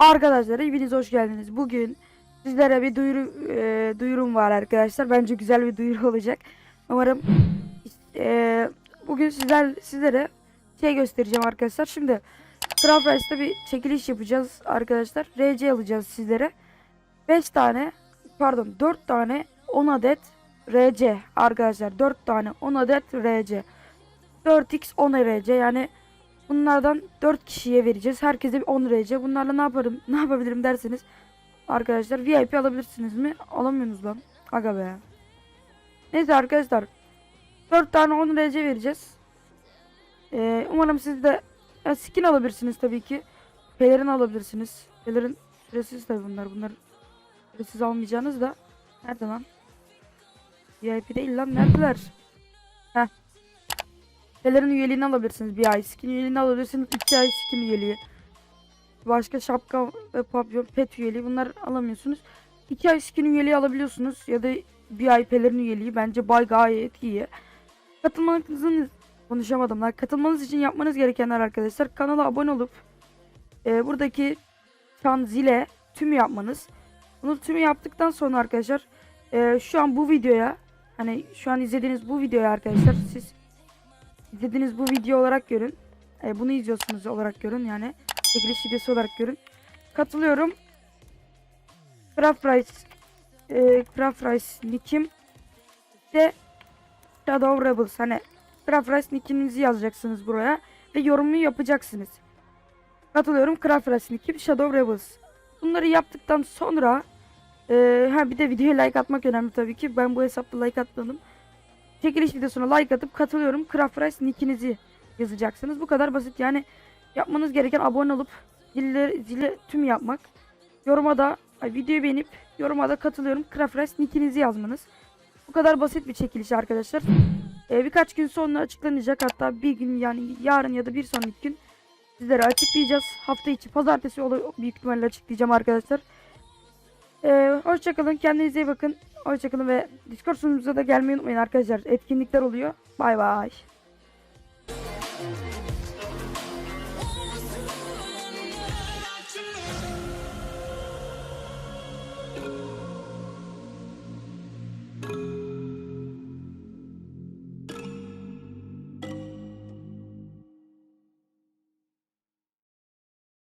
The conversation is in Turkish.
Arkadaşlar hepiniz hoş geldiniz. Bugün sizlere bir duyuru e, duyurum var arkadaşlar. Bence güzel bir duyuru olacak. Umarım e, bugün sizler sizlere şey göstereceğim arkadaşlar. Şimdi Rice'da bir çekiliş yapacağız arkadaşlar. RC alacağız sizlere. 5 tane pardon 4 tane 10 adet RC arkadaşlar. 4 tane 10 adet RC. 4x 10 RC yani Bunlardan 4 kişiye vereceğiz. Herkese bir 10 RC. Bunlarla ne yaparım? Ne yapabilirim derseniz arkadaşlar VIP alabilirsiniz mi? Alamıyorsunuz lan. Aga be. Neyse arkadaşlar. 4 tane 10 RC vereceğiz. Ee, umarım siz de ya skin alabilirsiniz tabii ki. Pelerin alabilirsiniz. Pelerin süresiz tabii bunlar. Bunlar süresiz almayacağınız da. Nerede lan? VIP değil lan. Neredeler? Heh. Pelerin üyeliğini alabilirsiniz bir ay. Skin üyeliğini alabilirsiniz iki ay skin üyeliği. Başka şapka ve papyon pet üyeliği bunlar alamıyorsunuz. İki ay skin üyeliği alabiliyorsunuz ya da bir ay pelerin üyeliği bence bay gayet iyi. Katılmanızın konuşamadım. Katılmanız için yapmanız gerekenler arkadaşlar kanala abone olup e, buradaki çan zile tümü yapmanız. Bunu tümü yaptıktan sonra arkadaşlar e, şu an bu videoya hani şu an izlediğiniz bu videoya arkadaşlar siz izlediğiniz bu video olarak görün. E, bunu izliyorsunuz olarak görün yani. Çekiliş videosu olarak görün. Katılıyorum. Craft Rice e, Craft Rice nickim de Shadow Rebels hani Craft Rice nickinizi yazacaksınız buraya ve yorumunu yapacaksınız. Katılıyorum Craft Rice nickim Shadow Rebels. Bunları yaptıktan sonra e, ha bir de videoya like atmak önemli tabii ki. Ben bu hesapta like atmadım. Çekiliş videosuna like atıp katılıyorum. Craft Rice nickinizi yazacaksınız. Bu kadar basit. Yani yapmanız gereken abone olup zilleri, zili tüm yapmak. Yoruma da ay, videoyu beğenip yoruma da katılıyorum. Craft Rice nickinizi yazmanız. Bu kadar basit bir çekiliş arkadaşlar. Ee, birkaç gün sonra açıklanacak. Hatta bir gün yani yarın ya da bir sonraki gün sizlere açıklayacağız. Hafta içi pazartesi olur büyük ihtimalle açıklayacağım arkadaşlar. Ee, hoşçakalın. Kendinize iyi bakın. Hoşçakalın ve Discord sunumuza da gelmeyi unutmayın arkadaşlar. Etkinlikler oluyor. Bay bay.